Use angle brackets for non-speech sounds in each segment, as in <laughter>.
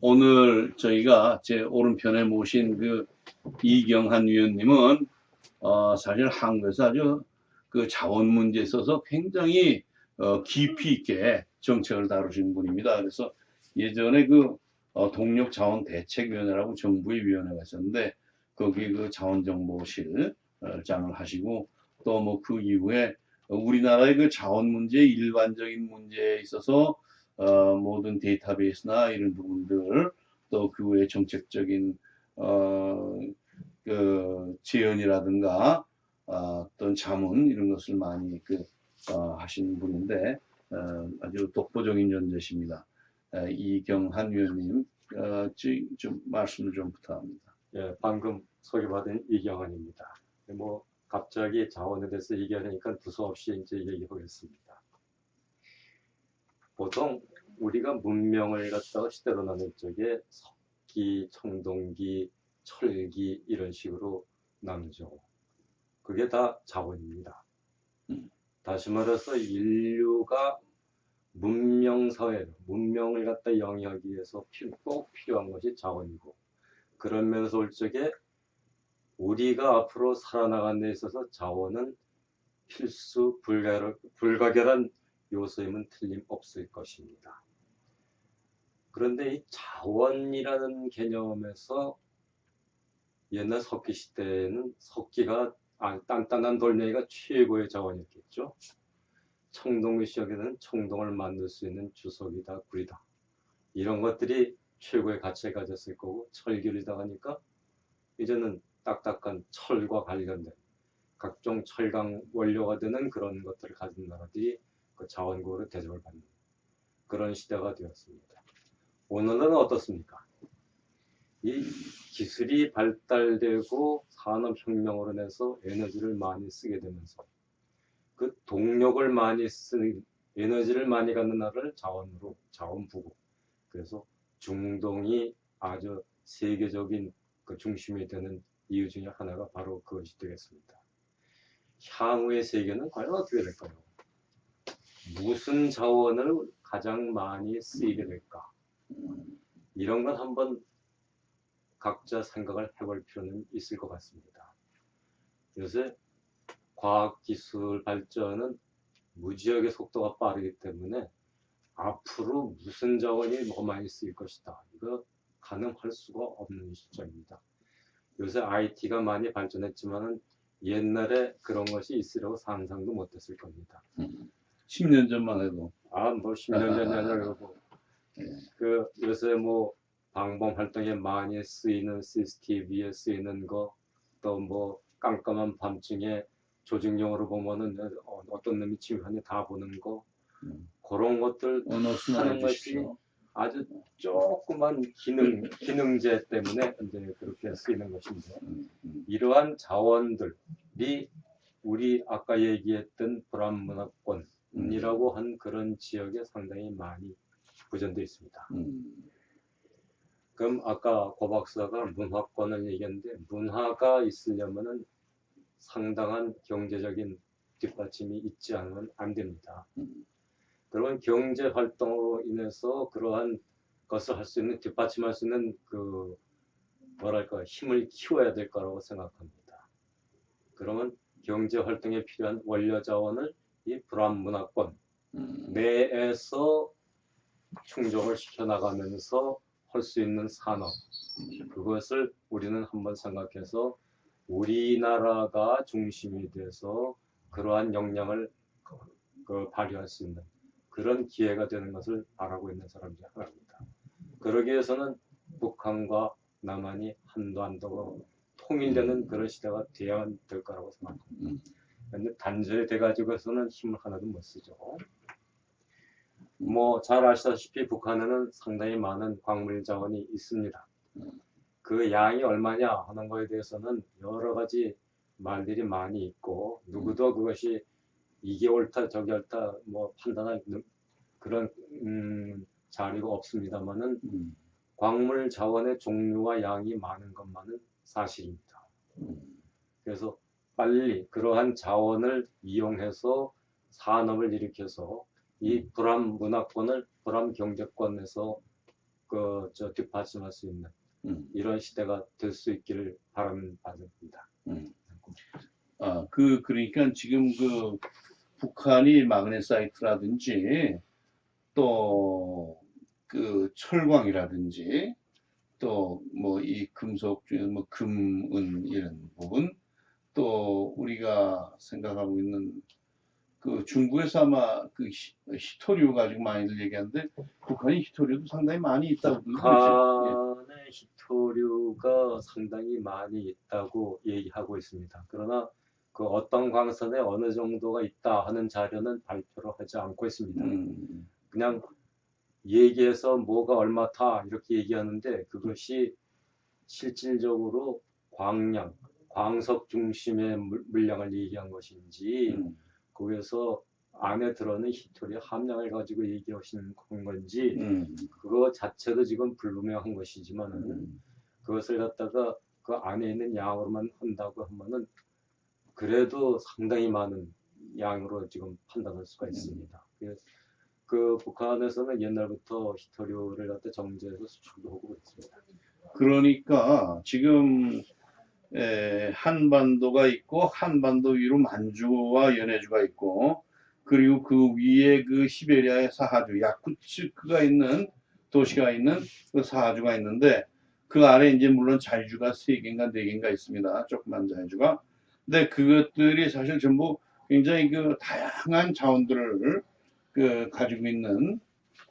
오늘 저희가 제 오른편에 모신 그 이경한 위원님은 어, 사실 한국에서 아주 그 자원 문제에 있어서 굉장히 어, 깊이 있게 정책을 다루시는 분입니다. 그래서 예전에 그 어, 동력 자원 대책위원회라고 정부의 위원회가 있었는데 거기 그 자원정보실 어, 장을 하시고 또 뭐 그 이후에 우리나라의 그 자원 문제 일반적인 문제에 있어서 어, 모든 데이터베이스나 이런 부분들 또 그외 정책적인 어, 그 재현이라든가 어, 어떤 자문 이런 것을 많이 그 어, 하시는 분인데 어, 아주 독보적인 존재십니다. 에, 이경한 위원님 어, 지- 좀 말씀을 좀 부탁합니다. 예, 방금 소개받은 이경환입니다. 뭐 갑자기 자원에 대해서 얘기하니까 두서없이 이제 얘기하겠습니다. 보통 우리가 문명을 갖다가 시대로 나눈 쪽에 석기, 청동기, 철기 이런 식으로 나누죠. 그게 다 자원입니다. 음. 다시 말해서 인류가 문명 사회로 문명을 갖다 영위하기 위해서 필- 꼭 필요한 것이 자원이고 그런 면에서 올 적에 우리가 앞으로 살아나가는 데 있어서 자원은 필수 불가, 불가결한 요소임은 틀림없을 것입니다. 그런데 이 자원이라는 개념에서 옛날 석기 시대에는 석기가 아, 단단한 돌멩이가 최고의 자원이었겠죠. 청동기 시역에는 청동을 만들 수 있는 주석이다, 구리다. 이런 것들이 최고의 가치를 가졌을 거고 철기이다 하니까 이제는 딱딱한 철과 관련된 각종 철강 원료가 되는 그런 것들을 가진 나라들이 그 자원국으로 대접을 받는 그런 시대가 되었습니다. 오늘은 어떻습니까? 이 기술이 발달되고 산업혁명으로 인해서 에너지를 많이 쓰게 되면서 그 동력을 많이 쓰는 에너지를 많이 갖는 나라를 자원으로 자원부국 그래서 중동이 아주 세계적인 그 중심이 되는 이유 중에 하나가 바로 그것이 되겠습니다. 향후의 세계는 과연 어떻게 될까요? 무슨 자원을 가장 많이 쓰이게 될까? 이런 건 한번 각자 생각을 해볼 필요는 있을 것 같습니다. 요새 과학기술 발전은 무지하게 속도가 빠르기 때문에 앞으로 무슨 자원이 더 많이 쓰일 것이다. 이거 가능할 수가 없는 시점입니다. 요새 IT가 많이 발전했지만은 옛날에 그런 것이 있으려고 상상도 못했을 겁니다. 10년 전만 해도 아, 뭐 10년 전이냐 그러고 예. 그 요새 뭐 방범 활동에 많이 쓰이는 CCTV에 쓰이는 거 또 뭐 깜깜한 밤중에 조직용으로 보면은 어, 어떤 놈이 침입하니 다 보는 거 음. 그런 것들 하는 것이. 아주 조그만 기능 기능제 때문에 이제 그렇게 쓰이는 것인데 음, 음. 이러한 자원들이 우리 아까 얘기했던 불안문화권 이라고 한 그런 지역에 상당히 많이 부전되어 있습니다. 음. 그럼 아까 고 박사가 문화권을 얘기했는데 문화가 있으려면은 상당한 경제적인 뒷받침이 있지 않으면 안 됩니다. 음. 그러면 경제 활동으로 인해서 그러한 것을 할 수 있는 뒷받침할 수 있는 그 뭐랄까 힘을 키워야 될 거라고 생각합니다. 그러면 경제 활동에 필요한 원료 자원을 이 불안 문화권 음. 내에서 충족을 시켜 나가면서 할 수 있는 산업 그것을 우리는 한번 생각해서 우리나라가 중심이 돼서 그러한 역량을 그 발휘할 수 있는 그런 기회가 되는 것을 바라고 있는 사람 중 하나입니다. 그러기 위해서는 북한과 남한이 한반도가 통일되는 그런 시대가 돼야만 될 거라고 생각합니다. 음. 근데 단절이 돼가지고서는 힘을 하나도 못 쓰죠. 뭐 잘 아시다시피 북한에는 상당히 많은 광물 자원이 있습니다. 그 양이 얼마냐 하는 거에 대해서는 여러 가지 말들이 많이 있고 누구도 그것이 이게 옳다 저게 옳다 뭐 판단할 능- 그런 음, 자료가 없습니다만은 음. 광물 자원의 종류와 양이 많은 것만은 사실입니다. 음. 그래서 빨리 그러한 자원을 이용해서 산업을 일으켜서 이 불안 문화권을 불안 경제권에서 그, 저, 뒷받침할 수 있는 음, 이런 시대가 될 수 있기를 바라는 바입니다. 음. 아, 그, 그러니까 지금 그 북한이 마그네 사이트라든지 또 그 철광이라든지 또 뭐 이 금속 중에 뭐 금은 이런 부분 또 우리가 생각하고 있는 그 중국에서 아마 그 히- 히토류 가지고 많이들 얘기하는데 북한이 히토류도 상당히 많이 있다고. 북한의 히토류가 상당히 많이 있다고 얘기하고 있습니다. 그러나 그 어떤 광선에 어느 정도가 있다 하는 자료는 발표를 하지 않고 있습니다. 음, 그냥 얘기해서 뭐가 얼마다 이렇게 얘기하는데 그것이 실질적으로 광량, 광석 중심의 물- 물량을 얘기한 것인지 음, 거기에서 안에 들어있는 히토리 함량을 가지고 얘기하시는 건지 음, 그거 자체도 지금 불분명한 것이지만은 음. 그것을 갖다가 그 안에 있는 양으로만 한다고 하면은 그래도 상당히 많은 양으로 지금 판단할 수가 있습니다. 그래서 그 북한에서는 옛날부터 히토류를 갖다 정제해서 수출도 하고 있습니다. 그러니까 지금 에, 한반도가 있고 한반도 위로 만주와 연해주가 있고 그리고 그 위에 그 시베리아의 사하주 야쿠츠크가 있는 도시가 있는 그 사하주가 있는데 그 아래 이제 물론 자유주가 세 개인가 네 개인가 있습니다. 조그만 자유주가. 근데 그것들이 사실 전부 굉장히 그 다양한 자원들을 그 가지고 있는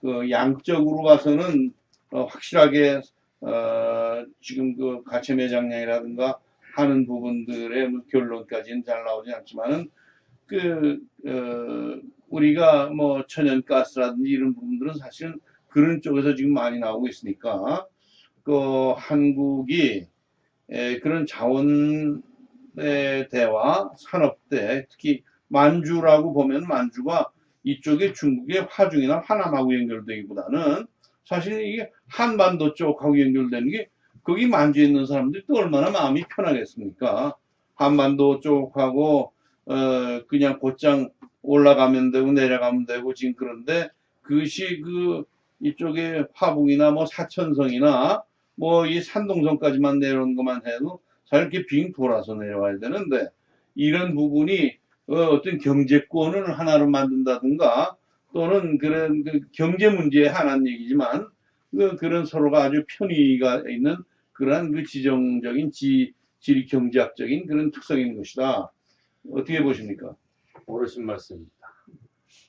그 양적으로 봐서는 어, 확실하게 어, 지금 그 가채 매장량이라든가 하는 부분들의 뭐 결론까지는 잘 나오지 않지만은 그 어, 우리가 뭐 천연가스라든지 이런 부분들은 사실은 그런 쪽에서 지금 많이 나오고 있으니까 그 한국이 에, 그런 자원의 대와 산업대 특히 만주라고 보면 만주가 이쪽에 중국의 화중이나 화남하고 연결되기보다는 사실 이게 한반도 쪽하고 연결되는 게 거기 만주에 있는 사람들이 또 얼마나 마음이 편하겠습니까? 한반도 쪽하고 어 그냥 곧장 올라가면 되고 내려가면 되고 지금 그런데 그것이 그 이쪽에 화북이나 뭐 사천성이나 뭐 이 산동성까지만 내려오는 것만 해도 사실 이렇게 빙 돌아서 내려와야 되는데 이런 부분이 어, 어떤 경제권을 하나로 만든다든가 또는 그런 그 경제 문제에 한한 얘기지만 그, 그런 서로가 아주 편의가 있는 그러한 그 지정적인 지, 지리 경제학적인 그런 특성인 것이다. 어떻게 보십니까? 옳으신 말씀입니다.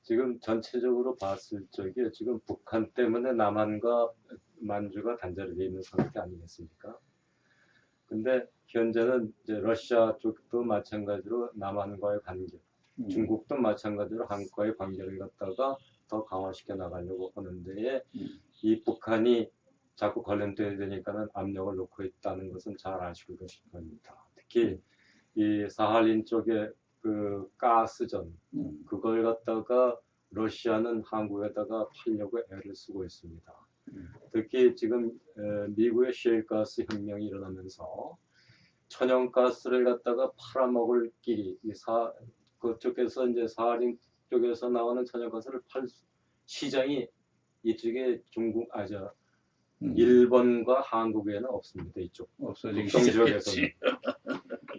지금 전체적으로 봤을 적에 지금 북한 때문에 남한과 만주가 단절이 되어 있는 상태 아니겠습니까? 근데 현재는 이제 러시아 쪽도 마찬가지로 남한과의 관계, 음. 중국도 마찬가지로 한국과의 관계를 갖다가 더 강화시켜 나가려고 하는 데에 음. 이 북한이 자꾸 걸림돌이 되니까는 압력을 놓고 있다는 것은 잘 아시고 계실 겁니다. 특히 이 사할린 쪽에 그 가스전 음. 그걸 갖다가 러시아는 한국에다가 팔려고 애를 쓰고 있습니다. 음. 특히 지금 에, 미국의 셰일가스 혁명이 일어나면서 천연가스를 갖다가 팔아먹을 길이 이 사, 그쪽에서 이제 사할린 쪽에서 나오는 천연가스를 팔 수- 시장이 이쪽에 중국 아저 음. 일본과 한국에는 없습니다. 이쪽 없어지기 시작했지.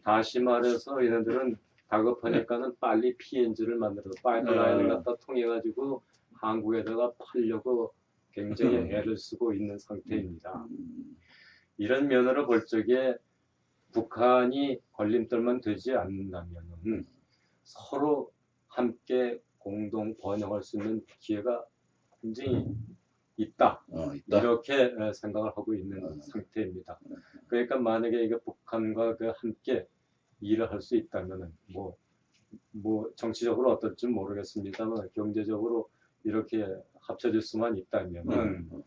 다시 말해서 얘네들은 다급하니까는 빨리 PNG를 만들어서 파이프라인을 어. 갖다 통해 가지고 한국에다가 팔려고 굉장히 음. 애를 쓰고 있는 상태입니다. 음. 이런 면으로 볼 적에 북한이 걸림돌만 되지 않는다면 서로 함께 공동 번영할 수 있는 기회가 굉장히 있다. 어, 있다. 이렇게 에, 생각을 하고 있는 음. 상태입니다. 그러니까 만약에 이게 북한과 그 함께 일을 할 수 있다면은 뭐, 뭐 정치적으로 어떨지 모르겠습니다만 경제적으로 이렇게 합쳐질 수만 있다면은 음.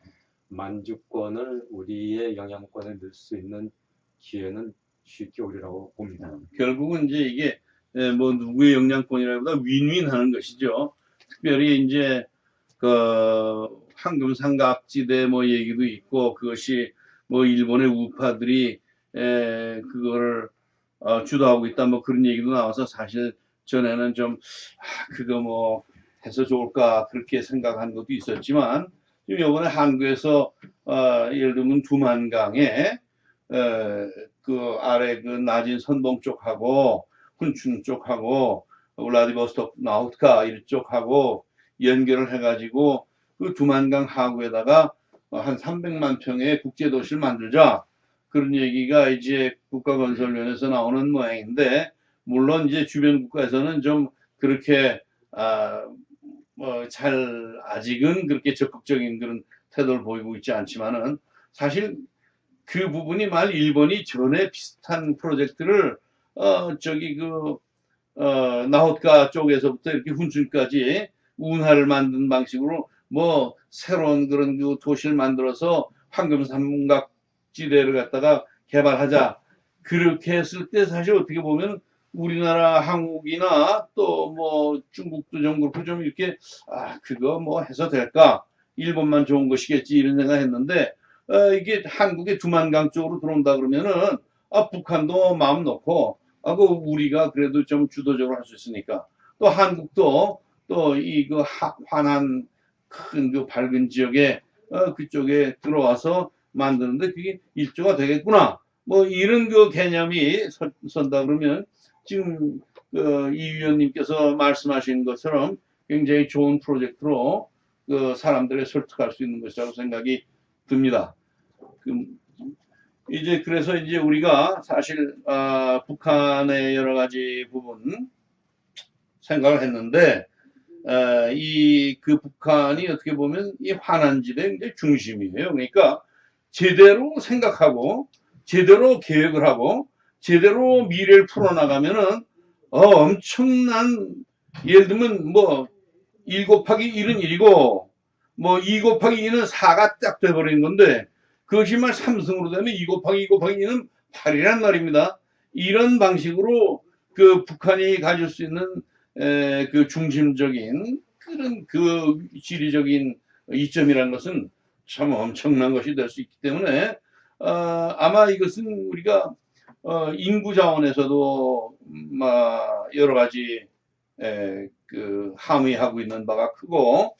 만주권을 우리의 영향권에 넣을 수 있는 기회는 쉽게 오리라고 봅니다. 어, 결국은 이제 이게 에, 뭐 누구의 영향권이라기보다 윈윈하는 것이죠. 특별히 이제 그 황금 삼각지대 뭐 얘기도 있고 그것이 뭐 일본의 우파들이 에, 그거를 어, 주도하고 있다 뭐 그런 얘기도 나와서 사실 전에는 좀 아, 그거 뭐 해서 좋을까 그렇게 생각한 것도 있었지만 지금 이번에 한국에서 어, 예를 들면 두만강에 에, 그 아래 그 낮은 선봉 쪽하고 훈춘 쪽하고 울라디보스토크 나우트카 이쪽하고 연결을 해가지고 그 두만강 하구에다가 어, 한 300만 평의 국제도시를 만들자. 그런 얘기가 이제 국가건설위원회에서 나오는 모양인데 물론 이제 주변 국가에서는 좀 그렇게 아, 뭐 잘 아직은 그렇게 적극적인 그런 태도를 보이고 있지 않지만은 사실 그 부분이 말 일본이 전에 비슷한 프로젝트를 어 저기 그 어, 나호tka 쪽에서부터 이렇게 훈춘까지 운하를 만든 방식으로 뭐 새로운 그런 그 도시를 만들어서 황금 삼각지대를 갖다가 개발하자. 그렇게 했을 때 사실 어떻게 보면 우리나라 한국이나 또 뭐 중국도 좀 그렇고 좀 이렇게 아 그거 뭐 해서 될까? 일본만 좋은 것이겠지 이런 생각 했는데 어, 이게 한국의 두만강 쪽으로 들어온다 그러면은 아 북한도 마음 놓고 아, 그 우리가 그래도 좀 주도적으로 할 수 있으니까. 또 한국도 또 이 그 환한 큰 그 밝은 지역에 어, 그쪽에 들어와서 만드는데 그게 일조가 되겠구나 뭐 이런 그 개념이 선, 선다 그러면 지금 그 이 위원님께서 말씀하신 것처럼 굉장히 좋은 프로젝트로 그 사람들을 설득할 수 있는 것이라고 생각이 듭니다. 그 이제 그래서 이제 우리가 사실 아, 북한의 여러 가지 부분 생각을 했는데 이 그 북한이 어떻게 보면 이 굉장히 중심이에요. 그러니까 제대로 생각하고 제대로 계획을 하고 제대로 미래를 풀어나가면은 어, 엄청난 예를 들면 뭐 1 곱하기 1은 1이고 뭐2 곱하기 2는 4가 딱 돼버린 건데 그것이 말 3승으로 되면 2 곱하기 2 곱하기 2는 8이란 말입니다. 이런 방식으로 그 북한이 가질 수 있는 에, 그 중심적인 그런 그 지리적인 이점이라는 것은 참 엄청난 것이 될 수 있기 때문에 어, 아마 이것은 우리가 어, 인구 자원에서도 음, 아, 여러 가지 에, 그 함의하고 있는 바가 크고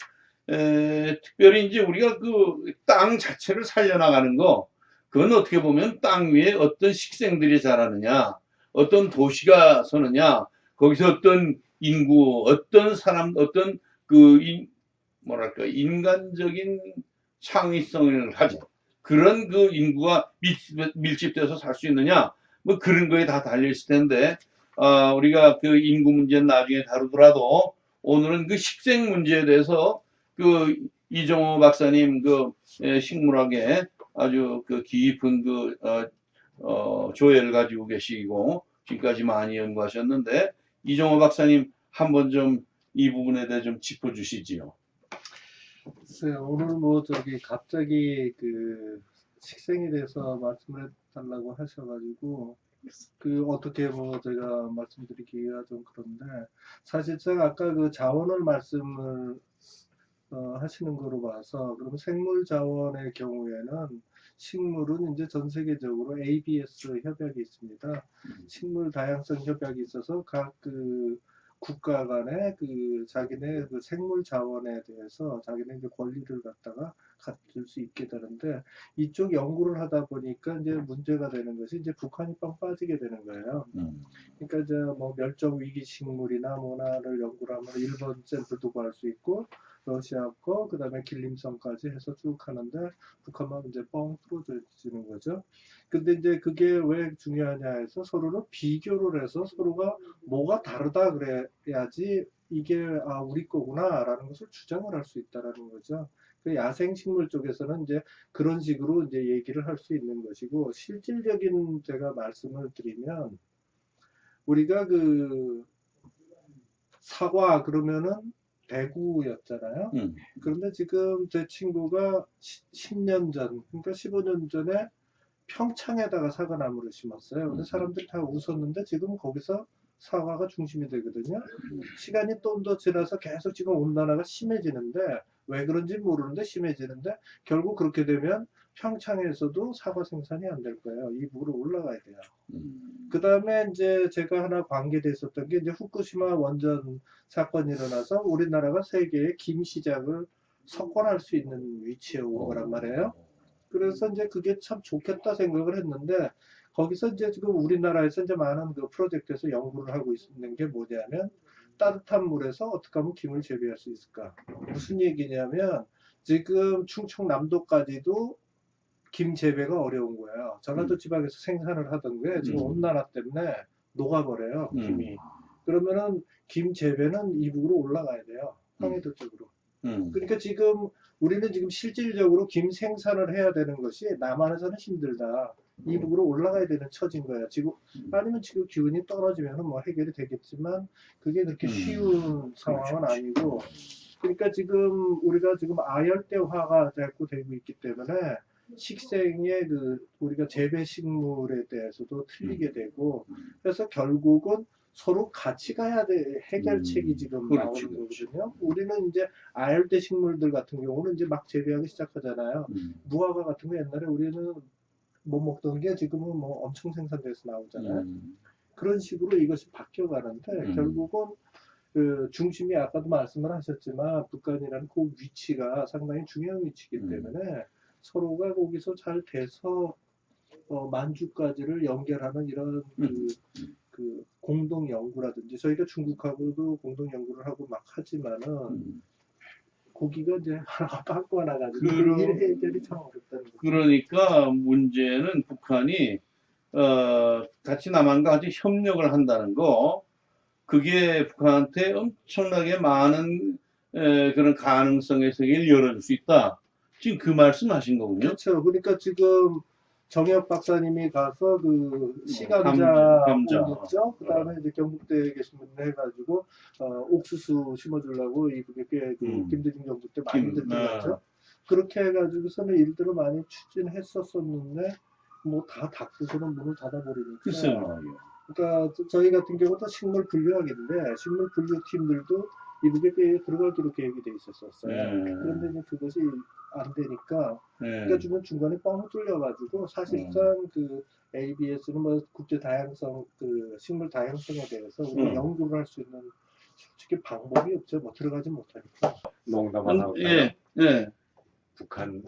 에, 특별히 이제 우리가 그 땅 자체를 살려나가는 거 그건 어떻게 보면 땅 위에 어떤 식생들이 자라느냐 어떤 도시가 서느냐 거기서 어떤 인구 어떤 사람 어떤 그 인, 뭐랄까 인간적인 창의성을 가진 그런 그 인구가 밀집, 돼서 살 수 있느냐? 뭐 그런 거에 다 달려 있을 텐데 어, 우리가 그 인구 문제는 나중에 다루더라도 오늘은 그 식생 문제에 대해서 그 이종호 박사님 그 식물학에 아주 그 깊은 그 어, 어, 조예를 가지고 계시고 지금까지 많이 연구하셨는데 이종호 박사님 한번 좀 이 부분에 대해 좀 짚어주시지요. 오늘 뭐 저기 갑자기 그 식생에 대해서 말씀을 해달라고 하셔가지고 그 어떻게 뭐 제가 말씀드리기가 좀 그런데 사실상 아까 그 자원을 말씀을 어, 하시는 거로 봐서 그럼 생물 자원의 경우에는 식물은 이제 전 세계적으로 ABS 협약이 있습니다. 식물 다양성 협약이 있어서 각 그 국가 간의 그 자기네 그 생물 자원에 대해서 자기네 이제 권리를 갖다가 갖출 수 있게 되는데 이쪽 연구를 하다 보니까 이제 문제가 되는 것이 이제 북한이 빵 빠지게 되는 거예요. 음. 그러니까 이제 뭐 멸종 위기 식물이나 뭐나를 연구를 하면 일본 샘플도 구할 수 있고 러시아 거, 그 다음에 길림성까지 해서 쭉 하는데 북한만 이제 뻥 뚫어지는 거죠. 근데 이제 그게 왜 중요하냐 해서 서로를 비교를 해서 서로가 뭐가 다르다 그래야지 이게 아 우리 거구나 라는 것을 주장을 할 수 있다라는 거죠. 그 야생식물 쪽에서는 이제 그런 식으로 이제 얘기를 할 수 있는 것이고 실질적인 제가 말씀을 드리면 우리가 그 사과 그러면은 대구였잖아요. 음. 그런데 지금 제 친구가 10년 전, 그러니까 15년 전에 평창에다가 사과나무를 심었어요. 근데 음. 사람들이 다 웃었는데 지금 거기서 사과가 중심이 되거든요. 시간이 좀 더 지나서 계속 지금 온난화가 심해지는데 왜 그런지 모르는데 심해지는데 결국 그렇게 되면 평창에서도 사과 생산이 안 될 거예요. 이 물로 올라가야 돼요. 음. 그 다음에 이제 제가 하나 관계돼 있었던 게 이제 후쿠시마 원전 사건이 일어나서 우리나라가 세계의 김 시장을 석권할 수 있는 위치에 온 거란 말이에요. 그래서 이제 그게 참 좋겠다 생각을 했는데 거기서 이제 지금 우리나라에서 이제 많은 그 프로젝트에서 연구를 하고 있는 게 뭐냐면 따뜻한 물에서 어떻게 하면 김을 재배할 수 있을까? 무슨 얘기냐면 지금 충청남도까지도 김 재배가 어려운 거예요. 전라도 음. 지방에서 생산을 하던 게 지금 음. 온난화 때문에 녹아버려요, 음. 김이. 그러면은 김 재배는 이북으로 올라가야 돼요. 황해도 쪽으로. 음. 그러니까 지금 우리는 지금 실질적으로 김 생산을 해야 되는 것이 남한에서는 힘들다. 이북으로 올라가야 되는 처진 거야. 지금 아니면 지금 기운이 떨어지면 뭐 해결이 되겠지만 그게 그렇게 음. 쉬운 상황은 그렇죠. 아니고 그러니까 지금 우리가 지금 아열대화가 자꾸 되고 있기 때문에 식생의 그 우리가 재배 식물에 대해서도 틀리게 되고 그래서 결국은 서로 같이 가야 돼 해결책이 음, 지금 그렇지, 나오는. 거거든요. 우리는 이제 아열대 식물들 같은 경우는 이제 막 재배하기 시작하잖아요. 음. 무화과 같은 거 옛날에 우리는 못 먹던 게 지금은 뭐 엄청 생산돼서 나오잖아요. 음. 그런 식으로 이것이 바뀌어가는데 음. 결국은 그 중심이 아까도 말씀을 하셨지만 북한이라는 그 위치가 상당히 중요한 위치이기 음. 때문에 서로가 거기서 잘 돼서 어, 만주까지를 연결하는 이런 그, 음. 그 공동 연구라든지 저희가 중국하고도 공동 연구를 하고 막 하지만은 음. 고기가 이제 하나가 빵꾸 하나 가지고 그러- 일 해결이 참 어렵다는 거죠. 그러니까 문제는 북한이 어, 같이 남한과 같이 협력을 한다는 거 그게 북한한테 엄청나게 많은 에, 그런 가능성의 세계를 열어줄 수 있다. 지금 그 말씀하신 거군요. 그렇죠. 그러니까 지금 정혁 박사님이 가서 그 시감자 감자, 감자. 옮겼죠. 그 다음에 이제 경북대에 계신 분들 해가지고 어, 옥수수 심어주려고 이분이 꽤그 음. 김대중 정부 때 많이 김- 들어갔죠. 아. 그렇게 해가지고서는 일들을 많이 추진했었었는데 뭐 다 닥쳐서는 문을 닫아버리니까. 글쎄요. 그러니까 저- 저희 같은 경우도 식물 분류학인데 식물 분류 팀들도 이북에 꽤 들어가기로 계획이 돼 있었었어요. 네. 그런데 이제 그것이 안 되니까 네. 그러니까 주변 중간에 뻥 뚫려가지고 사실상 그 ABS는 뭐 국제 다양성 그 식물 다양성에 대해서 우리가 음. 연구를 할 수 있는 솔직히 방법이 없죠. 뭐 들어가지 못하니까. 농담 하나 음, 할까요? 예, 예. 북한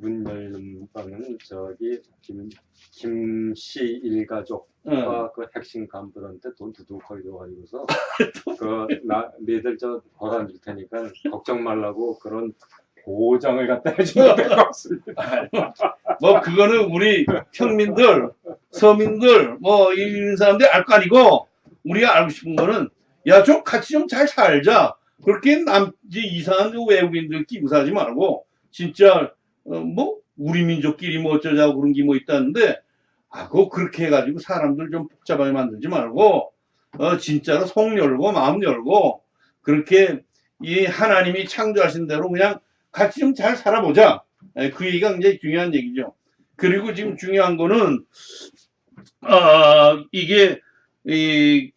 문 열는 방은 저기 김 김씨 일가족과 어. 그 핵심 간부한테 돈 두둑 걸려가지고서 <laughs> 그나 니들 저 벌안 줄 테니까 걱정 말라고 그런 보장을 갖다 해준 것 같습니다. 뭐 그거는 우리 평민들, 서민들, 뭐 이런 사람들이 알 거 아니고 우리가 알고 싶은 거는 야 좀 같이 좀 잘 살자. 그렇게 남 이제 이상한 그 외국인들 끼고 살지 말고 진짜 어, 뭐 우리 민족끼리 뭐 어쩌자고 그런 게 뭐 있다는데 아 그거 그렇게 해가지고 사람들 좀 복잡하게 만들지 말고 어 진짜로 속 열고 마음 열고 그렇게 이 하나님이 창조하신 대로 그냥 같이 좀 잘 살아보자. 예, 그 얘기가 굉장히 중요한 얘기죠. 그리고 지금 중요한 거는, 아, 이게, 이,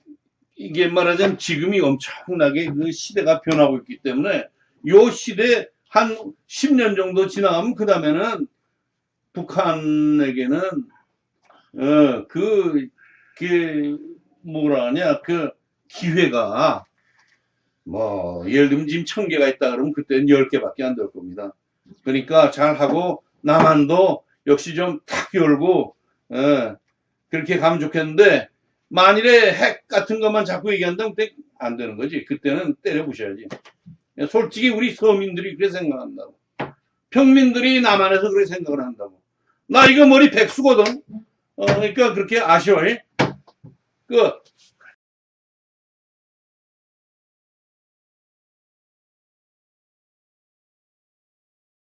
이게 말하자면 지금이 엄청나게 그 시대가 변하고 있기 때문에 요 시대 한 10년 정도 지나가면 그 다음에는 북한에게는, 어, 그, 그, 뭐라 하냐, 그 기회가 뭐, 예를 들면 지금 천 개가 있다 그러면 그때는 열 개밖에 안 될 겁니다. 그러니까 잘 하고 남한도 역시 좀 탁 열고 예, 그렇게 가면 좋겠는데 만일에 핵 같은 것만 자꾸 얘기한다면 그때 안 되는 거지. 그때는 때려 부셔야지. 솔직히 우리 서민들이 그렇게 생각한다고. 평민들이 남한에서 그렇게 생각을 한다고. 나 이거 머리 백수거든. 어, 그러니까 그렇게 아쉬워. 그